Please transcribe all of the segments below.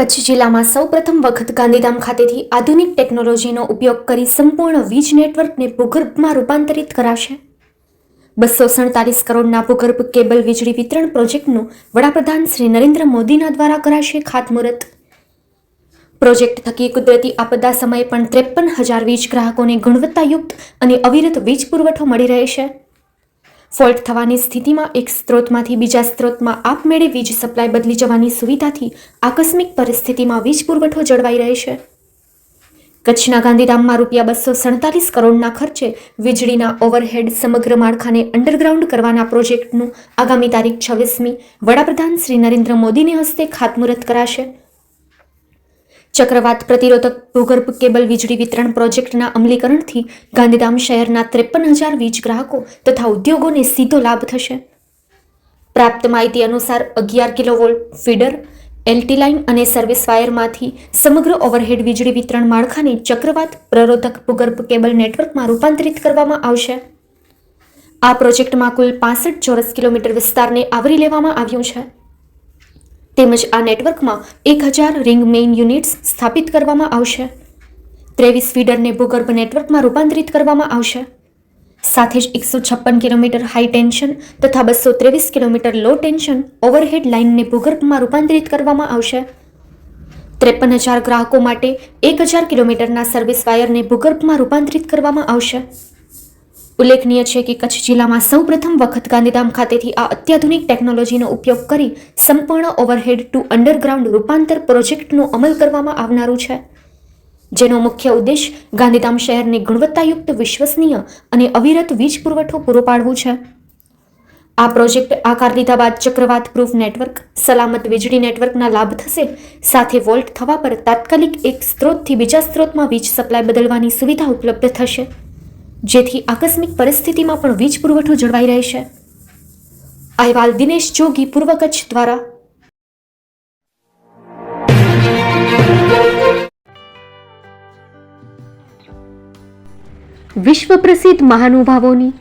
કચ્છ જિલ્લામાં સૌપ્રથમ વખત ગાંધીધામ ખાતેથી આધુનિક ટેકનોલોજીનો ઉપયોગ કરી સંપૂર્ણ વીજ નેટવર્કને ભૂગર્ભમાં રૂપાંતરિત કરાશે. બસો સડતાલીસ કરોડના ભૂગર્ભ કેબલ વીજળી વિતરણ પ્રોજેક્ટનું વડાપ્રધાન શ્રી નરેન્દ્ર મોદીના દ્વારા કરાશે ખાતમુહૂર્ત. પ્રોજેક્ટ થકી કુદરતી આપદા સમયે પણ ત્રેપન હજાર વીજ ગ્રાહકોને ગુણવત્તાયુક્ત અને અવિરત વીજ પુરવઠો મળી રહેશે. ફોલ્ટ થવાની સ્થિતિમાં એક સ્ત્રોતમાંથી બીજા સ્ત્રોતમાં આપમેળે વીજ સપ્લાય બદલી જવાની સુવિધાથી આકસ્મિક પરિસ્થિતિમાં વીજ પુરવઠો જળવાઈ રહેશે કચ્છના ગાંધીધામમાં રૂપિયા બસો સડતાલીસ કરોડના ખર્ચે વીજળીના ઓવરહેડ સમગ્ર માળખાને અંડરગ્રાઉન્ડ કરવાના પ્રોજેક્ટનું આગામી તારીખ છવ્વીસમી વડાપ્રધાન શ્રી નરેન્દ્ર મોદીને હસ્તે ખાતમુહૂર્ત કરાશે. ચક્રવાત પ્રતિરોધક ભૂગર્ભ કેબલ વીજળી વિતરણ પ્રોજેક્ટના અમલીકરણથી ગાંધીધામ શહેરના ત્રેપન હજાર વીજ ગ્રાહકો તથા ઉદ્યોગોને સીધો લાભ થશે. પ્રાપ્ત માહિતી અનુસાર અગિયાર કિલોવોલ્ટ ફીડર, એલટી લાઇન અને સર્વિસ વાયરમાંથી સમગ્ર ઓવરહેડ વીજળી વિતરણ માળખાને ચક્રવાત પ્રરોધક ભૂગર્ભ કેબલ નેટવર્કમાં રૂપાંતરિત કરવામાં આવશે. આ પ્રોજેક્ટમાં કુલ પાસઠ ચોરસ કિલોમીટર વિસ્તારને આવરી લેવામાં આવ્યું છે. તેમજ આ નેટવર્કમાં એક હજાર રિંગ મેઇન યુનિટ્સ સ્થાપિત કરવામાં આવશે. ત્રેવીસ ફીડરને ભૂગર્ભ નેટવર્કમાં રૂપાંતરિત કરવામાં આવશે. સાથે જ એકસો છપ્પન કિલોમીટર હાઈ ટેન્શન તથા બસો ત્રેવીસ કિલોમીટર લો ટેન્શન ઓવરહેડ લાઇનને ભૂગર્ભમાં રૂપાંતરિત કરવામાં આવશે. ત્રેપન હજાર ગ્રાહકો માટે એક હજાર કિલોમીટરના સર્વિસ વાયરને ભૂગર્ભમાં રૂપાંતરિત કરવામાં આવશે. ઉલ્લેખનીય છે કે કચ્છ જિલ્લામાં સૌપ્રથમ વખત ગાંધીધામ ખાતેથી આ અત્યાધુનિક ટેકનોલોજીનો ઉપયોગ કરી સંપૂર્ણ ઓવરહેડ ટુ અંડરગ્રાઉન્ડ રૂપાંતર પ્રોજેક્ટનું અમલ કરવામાં આવનારું છે. જેનો મુખ્ય ઉદ્દેશ ગાંધીધામ શહેરને ગુણવત્તાયુક્ત, વિશ્વસનીય અને અવિરત વીજ પુરવઠો પૂરો પાડવું છે. આ પ્રોજેક્ટ આકાર લીધા બાદ ચક્રવાત પ્રૂફ નેટવર્ક, સલામત વીજળી નેટવર્કના લાભ થશે, સાથે વોલ્ટ થવા પર તાત્કાલિક એક સ્ત્રોતથી બીજા સ્ત્રોતમાં વીજ સપ્લાય બદલવાની સુવિધા ઉપલબ્ધ થશે. જેથી આકસ્મિક પરિસ્થિતિમાં પણ વીજ પુરવઠો જળવાઈ રહેશે અહેવાલ દિનેશ જોગી, પૂર્વ કચ્છ દ્વારા. વિશ્વ પ્રસિદ્ધ મહાનુભાવોની,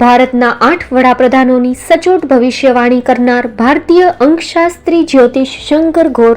ભારતના આઠ વડાપ્રધાનોની સચોટ ભવિષ્યવાણી કરનાર ભારતીય અંકશાસ્ત્રી જ્યોતિષ શંકર ઘોર